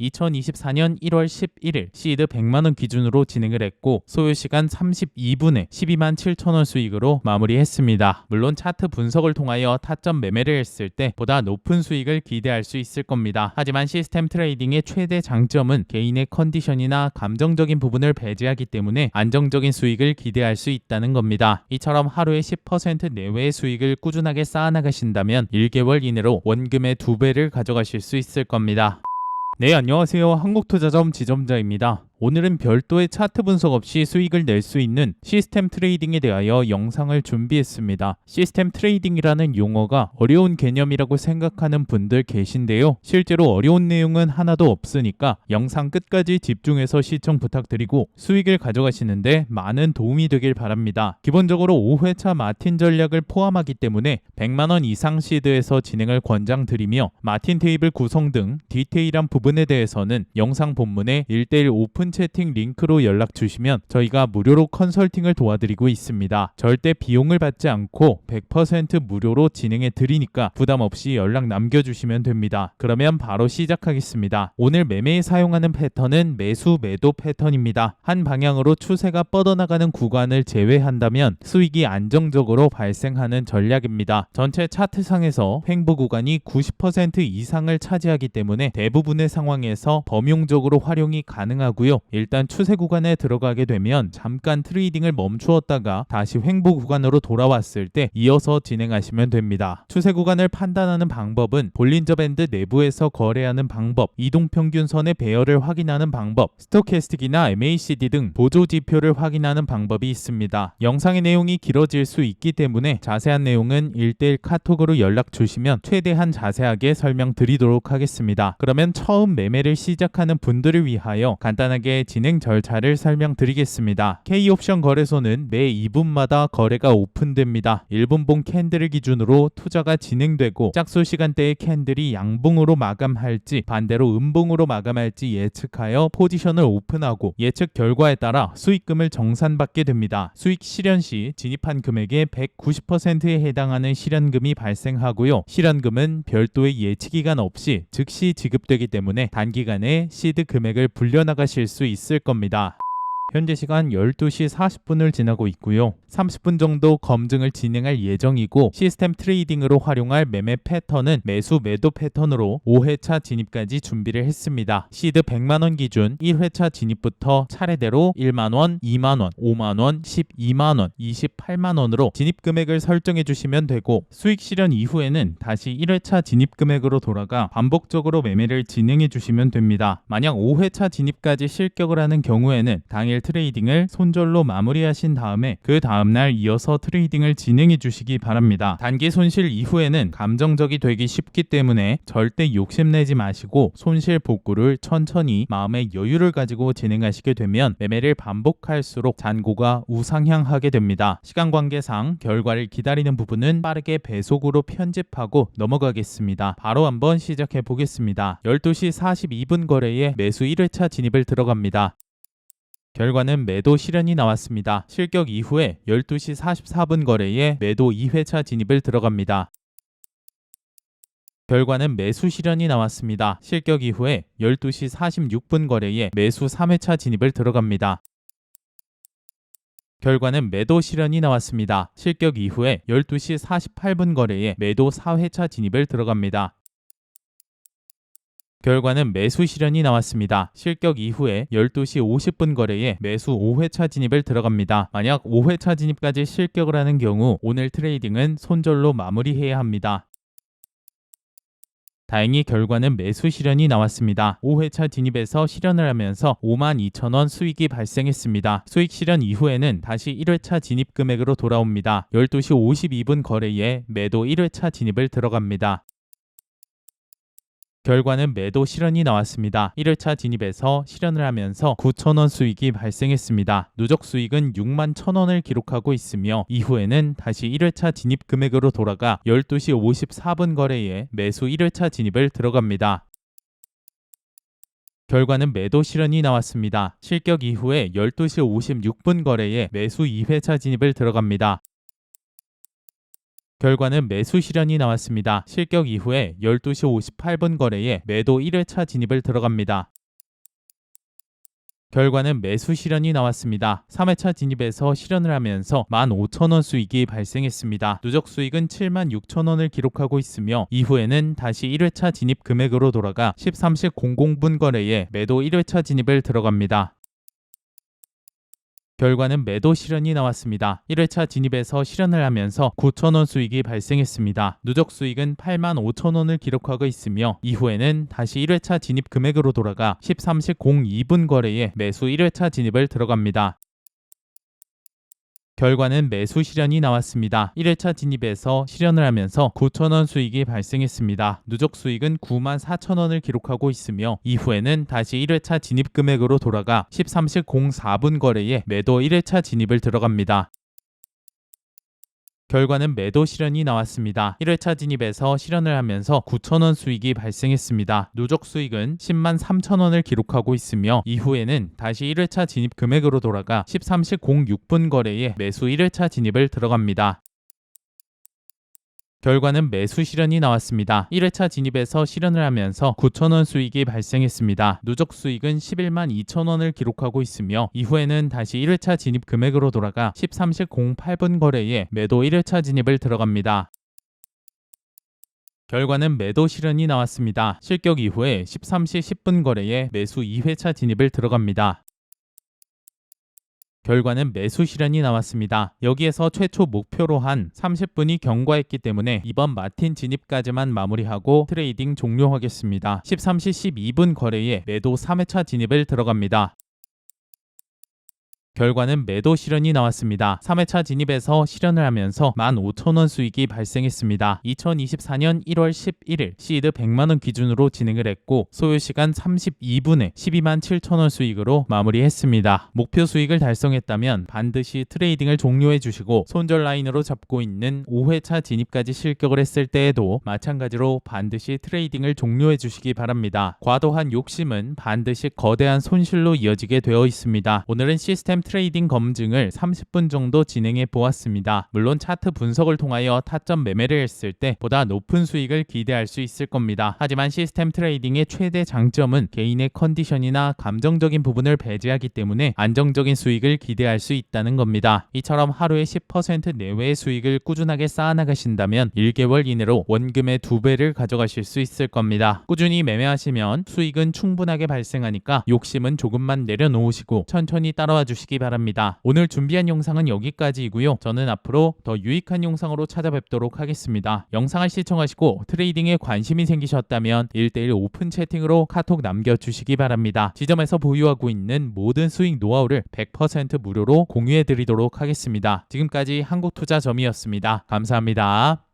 2024년 1월 11일 시드 100만원 기준으로 진행을 했고 소요시간 32분에 12만 7천원 수익으로 마무리했습니다. 물론 차트 분석을 통하여 타점 매매를 했을 때 보다 높은 수익을 기대할 수 있을 겁니다. 하지만 시스템 트레이딩의 최대 장점은 개인의 컨디션이나 감정적인 부분을 배제하기 때문에 안정적인 수익을 기대할 수 있다는 겁니다. 이처럼 하루에 10% 내외의 수익을 꾸준하게 쌓아나가신다면 1개월 이내로 원금의 두 배를 가져가실 수 있을 겁니다. 네, 안녕하세요. 한국투자점 지점자입니다. 오늘은 별도의 차트 분석 없이 수익을 낼 수 있는 시스템 트레이딩에 대하여 영상을 준비했습니다. 시스템 트레이딩이라는 용어가 어려운 개념이라고 생각하는 분들 계신데요. 실제로 어려운 내용은 하나도 없으니까 영상 끝까지 집중해서 시청 부탁드리고 수익을 가져가시는데 많은 도움이 되길 바랍니다. 기본적으로 5회차 마틴 전략을 포함하기 때문에 100만원 이상 시드에서 진행을 권장드리며 마틴 테이블 구성 등 디테일한 부분에 대해서는 영상 본문에 1대1 오픈 채팅 링크로 연락 주시면 저희가 무료로 컨설팅을 도와드리고 있습니다. 절대 비용을 받지 않고 100% 무료로 진행해 드리니까 부담 없이 연락 남겨주시면 됩니다. 그러면 바로 시작하겠습니다. 오늘 매매에 사용하는 패턴은 매수 매도 패턴입니다. 한 방향으로 추세가 뻗어나가는 구간을 제외한다면 수익이 안정적으로 발생하는 전략입니다. 전체 차트상에서 횡보 구간이 90% 이상을 차지하기 때문에 대부분의 상황에서 범용적으로 활용이 가능하고요. 일단 추세 구간에 들어가게 되면 잠깐 트레이딩을 멈추었다가 다시 횡보 구간으로 돌아왔을 때 이어서 진행하시면 됩니다. 추세 구간을 판단하는 방법은 볼린저 밴드 내부에서 거래하는 방법, 이동 평균선의 배열을 확인하는 방법, 스토캐스틱이나 MACD 등 보조 지표를 확인하는 방법이 있습니다. 영상의 내용이 길어질 수 있기 때문에 자세한 내용은 1대1 카톡으로 연락 주시면 최대한 자세하게 설명드리도록 하겠습니다. 그러면 처음 매매를 시작하는 분들을 위하여 간단하게 진행 절차를 설명드리겠습니다. K옵션 거래소는 매 2분마다 거래가 오픈됩니다. 1분봉 캔들을 기준으로 투자가 진행되고 짝수 시간대의 캔들이 양봉으로 마감할지 반대로 음봉으로 마감할지 예측하여 포지션을 오픈하고 예측 결과에 따라 수익금을 정산받게 됩니다. 수익 실현 시 진입한 금액의 190%에 해당하는 실현금이 발생하고요. 실현금은 별도의 예치 기간 없이 즉시 지급되기 때문에 단기간에 시드 금액을 불려나가실 수 있을 겁니다. 현재 시간 12시 40분을 지나고 있고요. 30분 정도 검증을 진행할 예정이고 시스템 트레이딩으로 활용할 매매 패턴은 매수 매도 패턴으로 5회차 진입까지 준비를 했습니다. 시드 100만원 기준 1회차 진입부터 차례대로 1만원, 2만원, 5만원, 12만원, 28만원으로 진입 금액을 설정해 주시면 되고 수익 실현 이후에는 다시 1회차 진입 금액으로 돌아가 반복적으로 매매를 진행해 주시면 됩니다. 만약 5회차 진입까지 실격을 하는 경우에는 당일 트레이딩을 손절로 마무리하신 다음에 그 다음날 이어서 트레이딩을 진행해 주시기 바랍니다. 단기 손실 이후에는 감정적이 되기 쉽기 때문에 절대 욕심내지 마시고 손실 복구를 천천히 마음의 여유를 가지고 진행하시게 되면 매매를 반복할수록 잔고가 우상향하게 됩니다. 시간 관계상 결과를 기다리는 부분은 빠르게 배속으로 편집하고 넘어가겠습니다. 바로 한번 시작해 보겠습니다. 12시 42분 거래에 매수 1회차 진입을 들어갑니다. 결과는 매도 실현이 나왔습니다. 실격 이후에 12시 44분 거래에 매도 2회차 진입을 들어갑니다. 결과는 매수 실현이 나왔습니다. 실격 이후에 12시 46분 거래에 매수 3회차 진입을 들어갑니다. 결과는 매도 실현이 나왔습니다. 실격 이후에 12시 48분 거래에 매도 4회차 진입을 들어갑니다. 결과는 매수 실현이 나왔습니다. 실격 이후에 12시 50분 거래에 매수 5회차 진입을 들어갑니다. 만약 5회차 진입까지 실격을 하는 경우 오늘 트레이딩은 손절로 마무리해야 합니다. 다행히 결과는 매수 실현이 나왔습니다. 5회차 진입에서 실현을 하면서 52,000원 수익이 발생했습니다. 수익 실현 이후에는 다시 1회차 진입 금액으로 돌아옵니다. 12시 52분 거래에 매도 1회차 진입을 들어갑니다. 결과는 매도 실현이 나왔습니다. 1회차 진입에서 실현을 하면서 9천원 수익이 발생했습니다. 누적 수익은 6만 1천원을 기록하고 있으며 이후에는 다시 1회차 진입 금액으로 돌아가 12시 54분 거래에 매수 1회차 진입을 들어갑니다. 결과는 매도 실현이 나왔습니다. 실격 이후에 12시 56분 거래에 매수 2회차 진입을 들어갑니다. 결과는 매수 실현이 나왔습니다. 실격 이후에 12시 58분 거래에 매도 1회차 진입을 들어갑니다. 결과는 매수 실현이 나왔습니다. 3회차 진입에서 실현을 하면서 15,000원 수익이 발생했습니다. 누적 수익은 76,000원을 기록하고 있으며 이후에는 다시 1회차 진입 금액으로 돌아가 13시 00분 거래에 매도 1회차 진입을 들어갑니다. 결과는 매도 실현이 나왔습니다. 1회차 진입에서 실현을 하면서 9,000원 수익이 발생했습니다. 누적 수익은 8만 5천원을 기록하고 있으며 이후에는 다시 1회차 진입 금액으로 돌아가 13시 02분 거래에 매수 1회차 진입을 들어갑니다. 결과는 매수 실현이 나왔습니다. 1회차 진입에서 실현을 하면서 9,000원 수익이 발생했습니다. 누적 수익은 9만 4천원을 기록하고 있으며 이후에는 다시 1회차 진입 금액으로 돌아가 13시 04분 거래에 매도 1회차 진입을 들어갑니다. 결과는 매도 실현이 나왔습니다. 1회차 진입에서 실현을 하면서 9,000원 수익이 발생했습니다. 누적 수익은 10만 3천원을 기록하고 있으며 이후에는 다시 1회차 진입 금액으로 돌아가 13시 06분 거래에 매수 1회차 진입을 들어갑니다. 결과는 매수 실현이 나왔습니다. 1회차 진입에서 실현을 하면서 9,000원 수익이 발생했습니다. 누적 수익은 11만 2천원을 기록하고 있으며 이후에는 다시 1회차 진입 금액으로 돌아가 13시 08분 거래에 매도 1회차 진입을 들어갑니다. 결과는 매도 실현이 나왔습니다. 실격 이후에 13시 10분 거래에 매수 2회차 진입을 들어갑니다. 결과는 매수 실현이 나왔습니다. 여기에서 최초 목표로 한 30분이 경과했기 때문에 이번 마틴 진입까지만 마무리하고 트레이딩 종료하겠습니다. 13시 12분 거래에 매도 3회차 진입을 들어갑니다. 결과는 매도 실현이 나왔습니다. 3회차 진입에서 실현을 하면서 15,000원 수익이 발생했습니다. 2024년 1월 11일 시드 100만원 기준으로 진행을 했고 소요 시간 32분에 12만 7천원 수익으로 마무리했습니다. 목표 수익을 달성했다면 반드시 트레이딩을 종료해 주시고 손절 라인으로 잡고 있는 5회차 진입까지 실격을 했을 때에도 마찬가지로 반드시 트레이딩을 종료해 주시기 바랍니다. 과도한 욕심은 반드시 거대한 손실로 이어지게 되어 있습니다. 오늘은 시스템 트레이딩 검증을 30분 정도 진행해 보았습니다. 물론 차트 분석을 통하여 타점 매매를 했을 때 보다 높은 수익을 기대할 수 있을 겁니다. 하지만 시스템 트레이딩의 최대 장점은 개인의 컨디션이나 감정적인 부분을 배제하기 때문에 안정적인 수익을 기대할 수 있다는 겁니다. 이처럼 하루에 10% 내외의 수익을 꾸준하게 쌓아나가신다면 1개월 이내로 원금의 두 배를 가져가실 수 있을 겁니다. 꾸준히 매매하시면 수익은 충분하게 발생하니까 욕심은 조금만 내려놓으시고 천천히 따라와 주시기 바랍니다. 오늘 준비한 영상은 여기까지이고요. 저는 앞으로 더 유익한 영상으로 찾아뵙도록 하겠습니다. 영상을 시청하시고 트레이딩에 관심이 생기셨다면 1대1 오픈 채팅으로 카톡 남겨주시기 바랍니다. 지점에서 보유하고 있는 모든 수익 노하우를 100% 무료로 공유해 드리도록 하겠습니다. 지금까지 한국투자점이었습니다. 감사합니다.